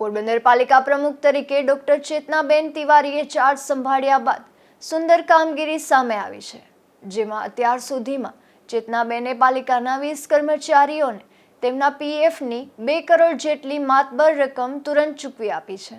પોરબંદર પાલિકા પ્રમુખ તરીકે ડોક્ટર ચેતનાબેન તિવારીએ ચાર્જ સંભાળ્યા બાદ સુંદર કામગીરી સામે આવી છે, જેમાં અત્યાર સુધીમાં ચેતનાબેને પાલિકાના વીસ કર્મચારીઓને તેમના પીએફની બે કરોડ જેટલી માતબર રકમ તુરંત ચૂકવી આપી છે.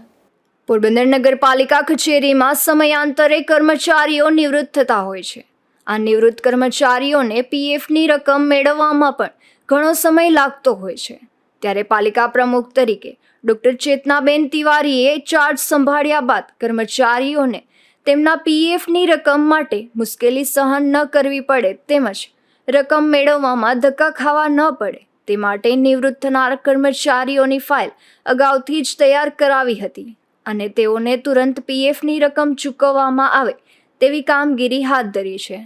પોરબંદર નગરપાલિકા કચેરીમાં સમયાંતરે કર્મચારીઓ નિવૃત્ત થતા હોય છે. આ નિવૃત્ત કર્મચારીઓને પીએફની રકમ મેળવવામાં પણ ઘણો સમય લાગતો હોય છે. ત્યારે પાલિકા પ્રમુખ તરીકે ડૉક્ટર ચેતનાબેન તિવારીએ ચાર્જ સંભાળ્યા બાદ કર્મચારીઓને તેમના પીએફની રકમ માટે મુશ્કેલી સહન ન કરવી પડે તેમજ રકમ મેળવવામાં ધક્કા ખાવા ન પડે તે માટે નિવૃત્ત થનાર કર્મચારીઓની ફાઇલ અગાઉથી જ તૈયાર કરાવી હતી અને તેઓને તુરંત પીએફની રકમ ચૂકવવામાં આવે તેવી કામગીરી હાથ ધરી છે.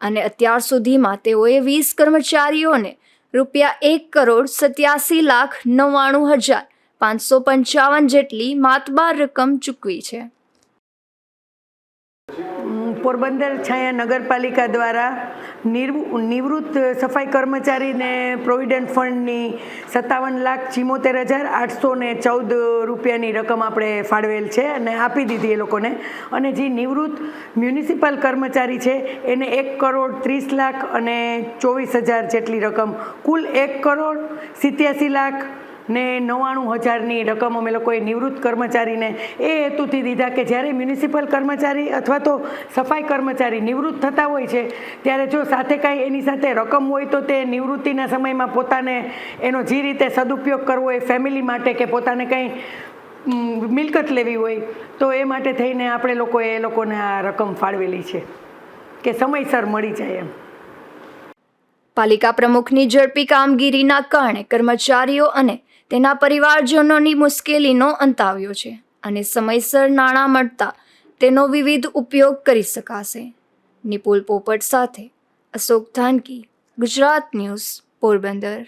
અને અત્યાર સુધીમાં તેઓએ વીસ કર્મચારીઓને રૂપિયા એક કરોડ સત્યાસી લાખ નવ્વાણું હજાર પાંચસો પંચાવન જેટલી માતબાર રકમ ચૂકવી છે. પોરબંદર છાયા નગરપાલિકા દ્વારા નિવૃત્ત સફાઈ કર્મચારીને પ્રોવિડન્ટ ફંડની સત્તાવન લાખ ચિમોતેર હજાર આઠસો ને ચૌદ રૂપિયાની રકમ આપણે ફાળવેલ છે અને આપી દીધી એ લોકોને. અને જે નિવૃત્ત મ્યુનિસિપલ કર્મચારી છે, એને એક કરોડ ત્રીસ લાખ અને ચોવીસ હજાર જેટલી રકમ. કુલ એક કરોડ સિત્યાસી લાખ ને નવ્વાણું હજારની રકમ અમે લોકોએ નિવૃત્ત કર્મચારીને એ હેતુથી દીધા કે જ્યારે મ્યુનિસિપલ કર્મચારી અથવા તો સફાઈ કર્મચારી નિવૃત્ત થતા હોય છે, ત્યારે જો સાથે કાંઈ એની સાથે રકમ હોય તો તે નિવૃત્તિના સમયમાં પોતાને એનો જે રીતે સદુપયોગ કરવો એ ફેમિલી માટે કે પોતાને કંઈ મિલકત લેવી હોય, તો એ માટે થઈને આપણે લોકોએ એ લોકોને આ રકમ ફાળવેલી છે. કે સમયસર મળી જાય એમ. પાલિકા પ્રમુખની ઝડપી કામગીરીના કારણે કર્મચારીઓ અને તેના પરિવારજનોની મુશ્કેલીનો અંત આવ્યો છે અને સમયસર નાણાં મળતા તેનો વિવિધ ઉપયોગ કરી શકાશે. નિપુલ પોપટ સાથે અશોક ધાનકી, ગુજરાત ન્યૂઝ, પોરબંદર.